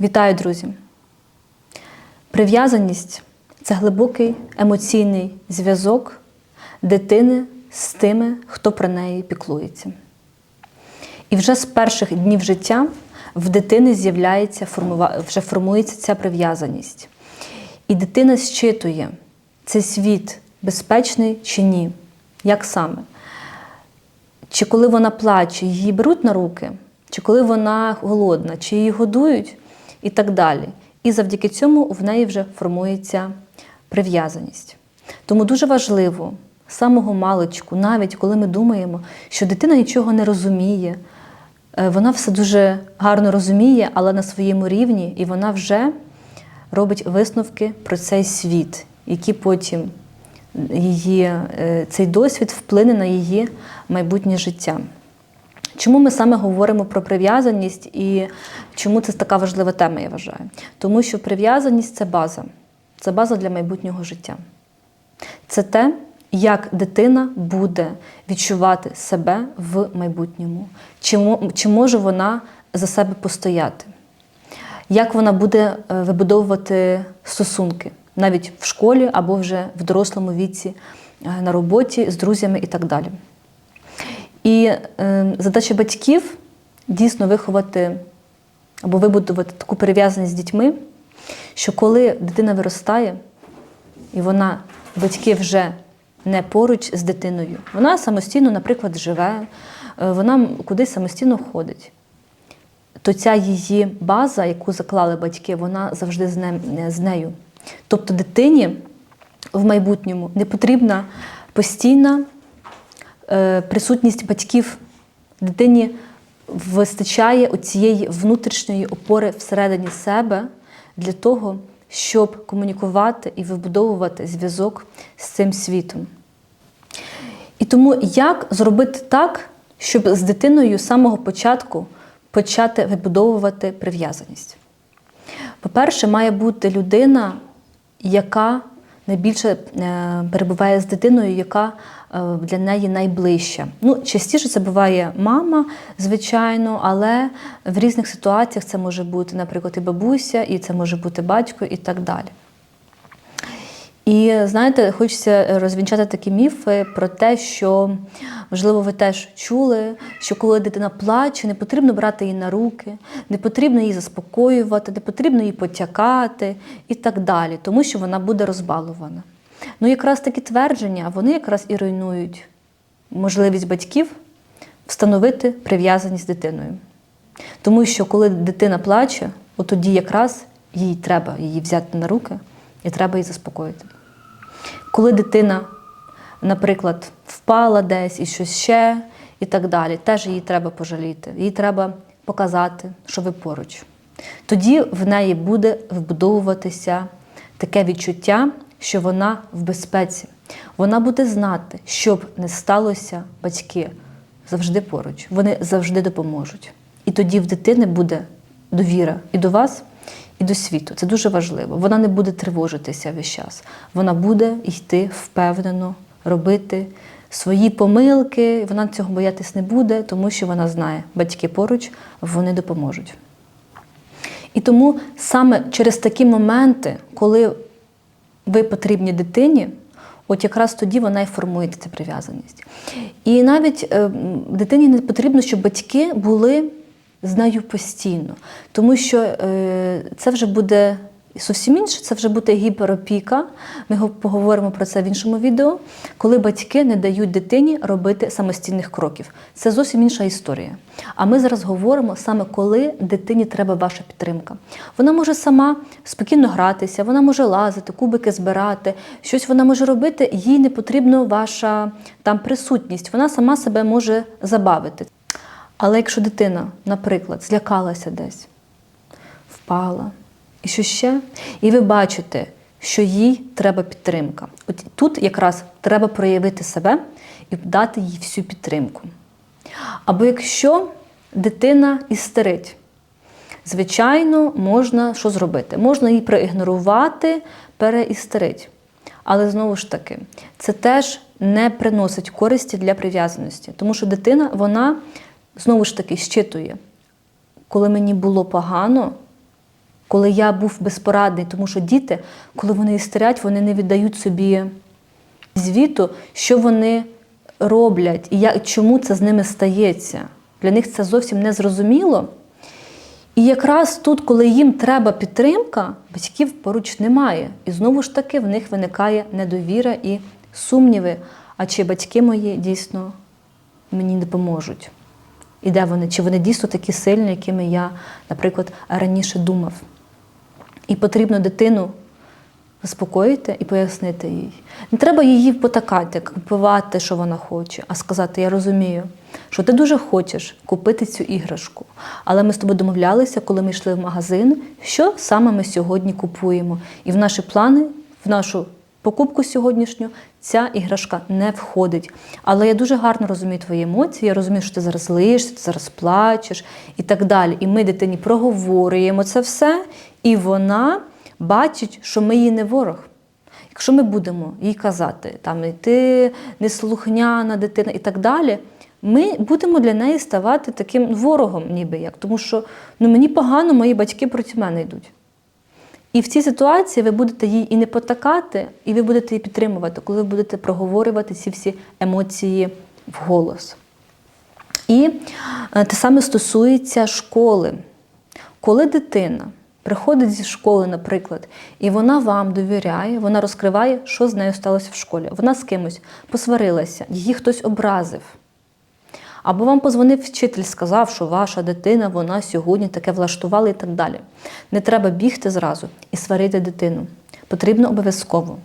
Вітаю, друзі! Прив'язаність це глибокий емоційний зв'язок дитини з тими, хто про неї піклується. І вже з перших днів життя в дитини з'являється вже формується ця прив'язаність. І дитина щитує, цей світ безпечний чи ні, як саме. Чи коли вона плаче, її беруть на руки, чи коли вона голодна, чи її годують, і так далі. І завдяки цьому в неї вже формується прив'язаність. Тому дуже важливо самого маличку, навіть коли ми думаємо, що дитина нічого не розуміє, е, вона все дуже гарно розуміє, але на своєму рівні, і вона вже робить висновки про цей світ, які потім її, е, цей досвід вплине на її майбутнє життя. Чому ми саме говоримо про прив'язаність і чому це така важлива тема, я вважаю? Тому що прив'язаність це база, це база для майбутнього життя. Це те, як дитина буде відчувати себе в майбутньому, чи, може вона за себе постояти, як вона буде е, вибудовувати стосунки навіть в школі або вже в дорослому віці, е, на роботі з друзями і так далі. І е, задача батьків дійсно виховати або вибудувати таку прив'язаність з дітьми, що коли дитина виростає, і вона, батьки вже не поруч з дитиною, вона самостійно, наприклад, живе, е, вона кудись самостійно ходить. То ця її база, яку заклали батьки, вона завжди з, не, з нею. Тобто дитині в майбутньому не потрібна постійна е, присутність батьків. Дитині вистачає цієї внутрішньої опори всередині себе для того, щоб комунікувати і вибудовувати зв'язок з цим світом. І тому як зробити так, щоб з дитиною з самого початку почати вибудовувати прив'язаність? По-перше, має бути людина, яка найбільше е, перебуває з дитиною, яка е, для неї найближча. Ну, частіше це буває мама, звичайно, але в різних ситуаціях це може бути, наприклад, і бабуся, і це може бути батько, і так далі. І знаєте, хочеться розвінчати такі міфи про те, що можливо ви теж чули, що коли дитина плаче, не потрібно брати її на руки, не потрібно її заспокоювати, не потрібно її потякати і так далі, тому що вона буде розбалована. Ну, якраз такі твердження, вони якраз і руйнують можливість батьків встановити прив'язаність з дитиною. Тому що коли дитина плаче, от тоді якраз їй треба її взяти на руки і треба її заспокоїти. Коли дитина, наприклад, впала десь і щось ще, і так далі, теж її треба пожаліти, їй треба показати, що ви поруч. Тоді в неї буде вбудовуватися таке відчуття, що вона в безпеці. Вона буде знати, що б не сталося, батьки завжди поруч, вони завжди допоможуть. І тоді в дитини буде довіра і до вас, і до світу. Це дуже важливо. Вона не буде тривожитися весь час. Вона буде йти впевнено, робити свої помилки. Вона цього боятись не буде, тому що вона знає, батьки поруч, вони допоможуть. І тому саме через такі моменти, коли ви потрібні дитині, от якраз тоді вона і формується ця прив'язаність. І навіть е, дитині не потрібно, щоб батьки були з нею постійно, тому що е, це вже буде зовсім інше, це вже буде гіперопіка. Ми поговоримо про це в іншому відео, коли батьки не дають дитині робити самостійних кроків. Це зовсім інша історія. А ми зараз говоримо саме коли дитині треба ваша підтримка. Вона може сама спокійно гратися, вона може лазити, кубики збирати, щось вона може робити, їй не потрібна ваша там присутність. Вона сама себе може забавити. Але якщо дитина, наприклад, злякалася десь, впала, і що ще, і ви бачите, що їй треба підтримка. От тут якраз треба проявити себе і дати їй всю підтримку. Або якщо дитина істерить, звичайно, можна що зробити? Можна її проігнорувати, переістерить. Але знову ж таки, це теж не приносить користі для прив'язаності, тому що дитина, вона знову ж таки щитує, коли мені було погано, коли я був безпорадний, тому що діти, коли вони істерять, вони не віддають собі звіту, що вони роблять і як, чому це з ними стається. Для них це зовсім не зрозуміло. І якраз тут, коли їм треба підтримка, батьків поруч немає. І знову ж таки в них виникає недовіра і сумніви. А чи батьки мої дійсно мені допоможуть? І де вони? Чи вони дійсно такі сильні, якими я, наприклад, раніше думав? І потрібно дитину заспокоїти і пояснити їй. Не треба її потакати, купувати, що вона хоче, а сказати: Я розумію, що ти дуже хочеш купити цю іграшку. Але ми з тобою домовлялися, коли ми йшли в магазин, що саме ми сьогодні купуємо. І в наші плани, в нашу покупку сьогоднішню ця іграшка не входить. Але я дуже гарно розумію твої емоції, я розумію, що ти зараз злишся, ти зараз плачеш і так далі. І ми дитині проговорюємо це все, і вона бачить, що ми їй не ворог. Якщо ми будемо їй казати, там ти неслухняна дитина і так далі, ми будемо для неї ставати таким ворогом, ніби як. Тому що ну, мені погано, мої батьки проти мене йдуть. І в цій ситуації ви будете їй і не потакати, і ви будете її підтримувати, коли ви будете проговорювати ці всі емоції вголос. І е, те саме стосується школи. Коли дитина приходить зі школи, наприклад, і вона вам довіряє, вона розкриває, що з нею сталося в школі. Вона з кимось посварилася, її хтось образив. Або вам позвонив вчитель, сказав, що ваша дитина вона сьогодні таке влаштувала і так далі. Не треба бігти зразу і сварити дитину. Потрібно обов'язково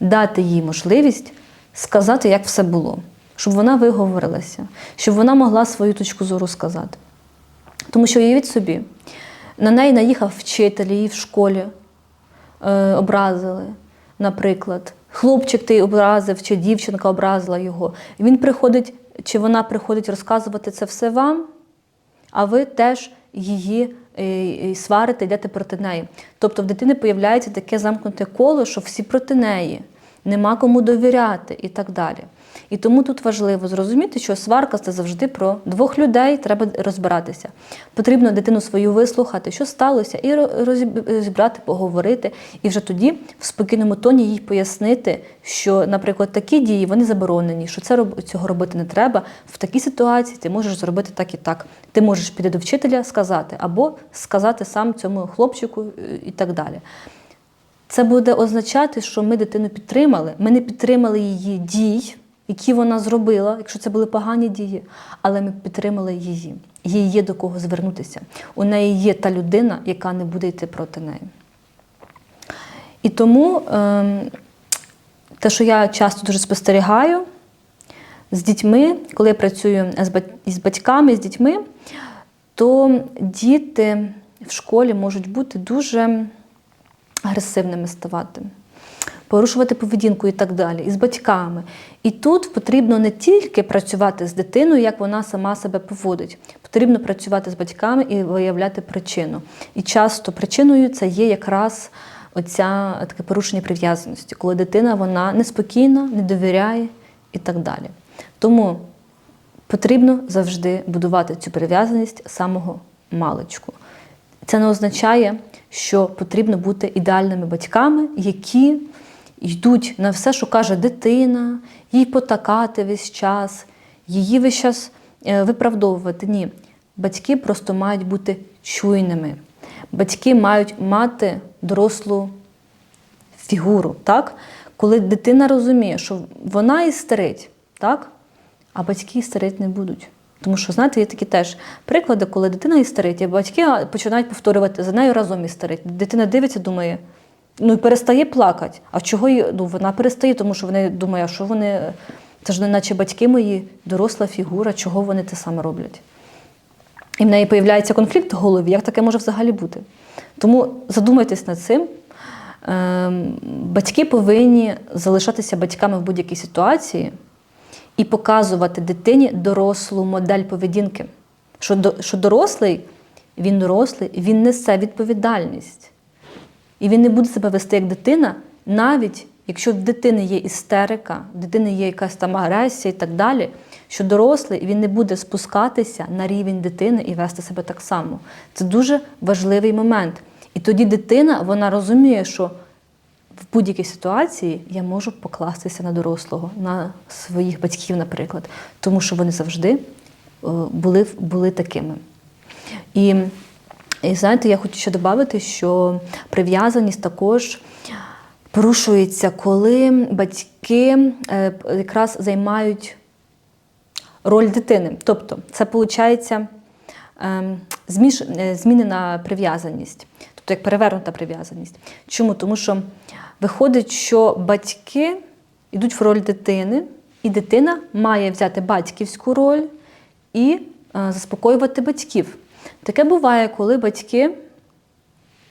дати їй можливість сказати, як все було, щоб вона виговорилася, щоб вона могла свою точку зору сказати. Тому що уявіть собі, на неї наїхав вчитель її в школі, е, образили, наприклад. Хлопчик ти образив, чи дівчинка образила його. Він приходить, чи вона приходить розказувати це все вам, а ви теж її е, е, сварите, йдете проти неї. Тобто в дитини появляється таке замкнуте коло, що всі проти неї, нема кому довіряти і так далі. І тому тут важливо зрозуміти, що сварка це завжди про двох людей, треба розбиратися. Потрібно дитину свою вислухати, що сталося, і розібрати, поговорити, і вже тоді в спокійному тоні їй пояснити, що, наприклад, такі дії вони заборонені, що це цього робити не треба. В такій ситуації ти можеш зробити так і так. Ти можеш піти до вчителя сказати, або сказати сам цьому хлопчику е, і так далі. Це буде означати, що ми дитину підтримали, ми не підтримали її дій які вона зробила, якщо це були погані дії, але ми підтримали її. Їй є до кого звернутися. У неї є та людина, яка не буде йти проти неї. І тому ем, те, що я часто дуже спостерігаю з дітьми, коли я працюю з батьками, з дітьми, то діти в школі можуть бути дуже агресивними ставати порушувати поведінку і так далі, і з батьками. І тут потрібно не тільки працювати з дитиною, як вона сама себе поводить. Потрібно працювати з батьками і виявляти причину. І часто причиною це є якраз оця таке порушення прив'язаності, коли дитина вона неспокійна, не довіряє і так далі. Тому потрібно завжди будувати цю прив'язаність самого маличку. Це не означає, що потрібно бути ідеальними батьками, які йдуть на все, що каже дитина, їй потакати весь час, її весь час е, виправдовувати. Ні. Батьки просто мають бути чуйними. Батьки мають мати дорослу фігуру, так? коли дитина розуміє, що вона істерить, так? а батьки істерить не будуть. Тому що, знаєте, є такі теж приклади, коли дитина істерить, а батьки починають повторювати за нею разом істерить. Дитина дивиться, думає, ну і перестає плакати. А чого ну, вона перестає, тому що вони думають, що вони, це ж не наче батьки мої, доросла фігура, чого вони те саме роблять. І в неї з'являється конфлікт в голові, як таке може взагалі бути. Тому задумайтесь над цим. Ем, батьки повинні залишатися батьками в будь-якій ситуації і показувати дитині дорослу модель поведінки. Що дорослий, він дорослий, він несе відповідальність. І він не буде себе вести як дитина, навіть якщо в дитини є істерика, в дитини є якась там агресія і так далі, що дорослий він не буде спускатися на рівень дитини і вести себе так само. Це дуже важливий момент. І тоді дитина вона розуміє, що в будь-якій ситуації я можу покластися на дорослого, на своїх батьків, наприклад, тому що вони завжди е, були, були такими. І, і знаєте, я хочу ще додати, що прив'язаність також порушується, коли батьки е, якраз займають роль дитини. Тобто, це виходить ем, е, змінена прив'язаність, тобто як перевернута прив'язаність. Чому? Тому що виходить, що батьки йдуть в роль дитини, і дитина має взяти батьківську роль і е, заспокоювати батьків. Таке буває, коли батьки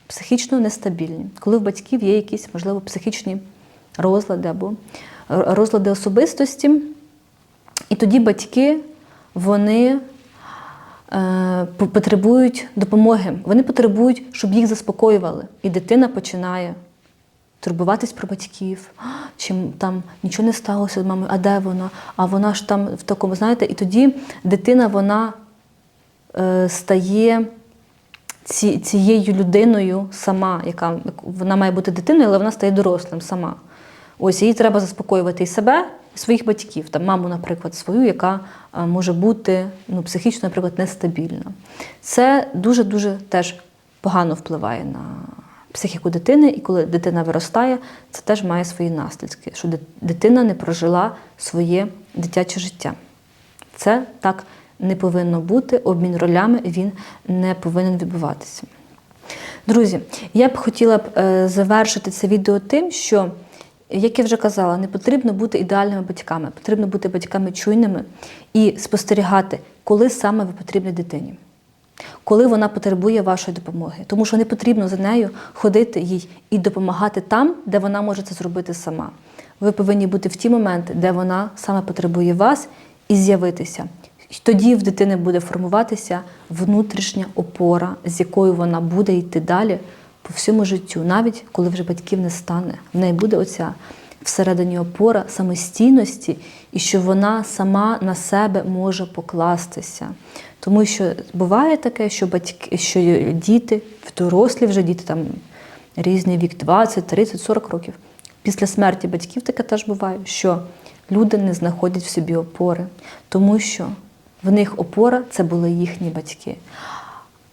психічно нестабільні, коли в батьків є якісь, можливо, психічні розлади або розлади особистості. І тоді батьки вони е, потребують допомоги. Вони потребують, щоб їх заспокоювали. І дитина починає турбуватись про батьків, «А, чи там нічого не сталося з мамою, а де вона? А вона ж там в такому, знаєте, і тоді дитина вона е, стає ці, цією людиною сама, яка вона має бути дитиною, але вона стає дорослим сама. Ось їй треба заспокоювати і себе, і своїх батьків, там маму, наприклад, свою, яка може бути ну, психічно, наприклад, нестабільна. Це дуже-дуже теж погано впливає на психіку дитини, і коли дитина виростає, це теж має свої наслідки, що дитина не прожила своє дитяче життя. Це так не повинно бути. Обмін ролями він не повинен відбуватися. Друзі, я б хотіла б е, завершити це відео тим, що, як я вже казала, не потрібно бути ідеальними батьками, потрібно бути батьками чуйними і спостерігати, коли саме ви потрібні дитині. Коли вона потребує вашої допомоги, тому що не потрібно за нею ходити їй і допомагати там, де вона може це зробити сама. Ви повинні бути в ті моменти, де вона саме потребує вас, і з'явитися. Тоді в дитини буде формуватися внутрішня опора, з якою вона буде йти далі по всьому життю, навіть коли вже батьків не стане. В неї буде оця всередині опора самостійності, і що вона сама на себе може покластися. Тому що буває таке, що батьки, що діти, дорослі вже діти там різний вік 20, 30, 40 років. Після смерті батьків таке теж буває, що люди не знаходять в собі опори, тому що в них опора це були їхні батьки.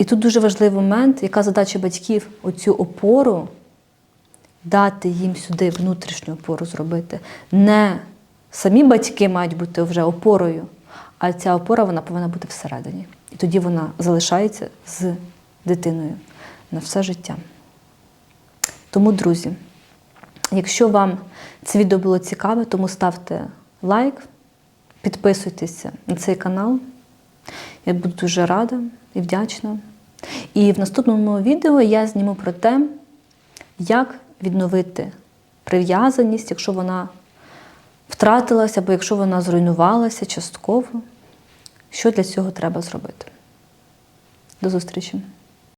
І тут дуже важливий момент, яка задача батьків оцю опору дати їм сюди внутрішню опору зробити. Не самі батьки мають бути вже опорою, а ця опора вона повинна бути всередині. І тоді вона залишається з дитиною на все життя. Тому, друзі, якщо вам це відео було цікаве, тому ставте лайк, підписуйтеся на цей канал. Я буду дуже рада і вдячна. І в наступному відео я зніму про те, як відновити прив'язаність, якщо вона втратилася, або якщо вона зруйнувалася частково, що для цього треба зробити. До зустрічі!